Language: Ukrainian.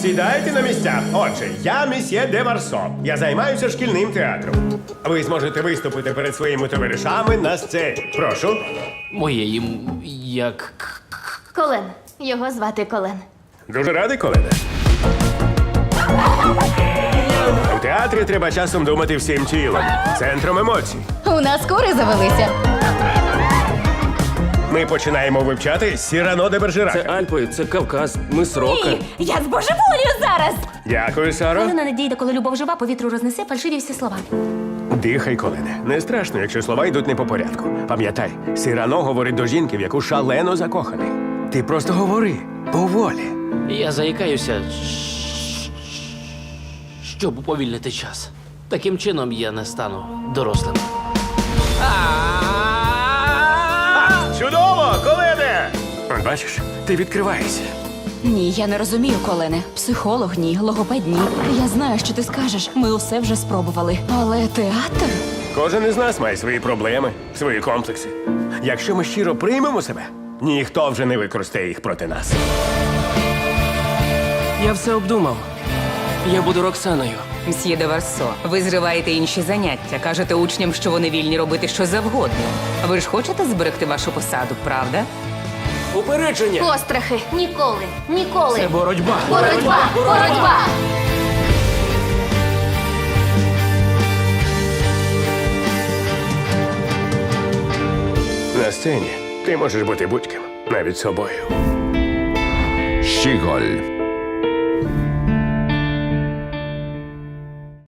Сідайте на місця. Отже, я месьє де Варсо. Я займаюся шкільним театром. Ви зможете виступити перед своїми товаришами на сцені. Прошу. Моє їм як. Колен. Його звати Колен. Дуже радий, Колене. У театрі треба часом думати всім тілом, центром емоцій. У нас кури завелися. Ми починаємо вивчати Сірано де Бержерака. Це Альпи, це Кавказ, ми срока. Я збожеволію зараз. Дякую, Саро. Олена надійде, коли любов жива, повітру рознесе фальшиві всі слова. Дихай, Колене. Не страшно, якщо слова йдуть не по порядку. Пам'ятай, Сірано говорить до жінки, в яку шалено закоханий. Ти просто говори поволі. Я заїкаюся, щоб уповільнити час. Таким чином я не стану дорослим. Он, бачиш, ти відкриваєшся. Ні, я не розумію, Колене. Психолог ні, логопед ні. Я знаю, що ти скажеш. Ми усе вже спробували. Але театр? Кожен із нас має свої проблеми, свої комплекси. Якщо ми щиро приймемо себе, ніхто вже не використає їх проти нас. Я все обдумав. Я буду Роксаною. Мсьє де Варсо, ви зриваєте інші заняття, кажете учням, що вони вільні робити що завгодно. Ви ж хочете зберегти вашу посаду, правда? Упередження! Острахи. Ніколи. Ніколи. Це боротьба. Боротьба. Боротьба. На сцені ти можеш бути будь-ким, навіть собою. Щіголь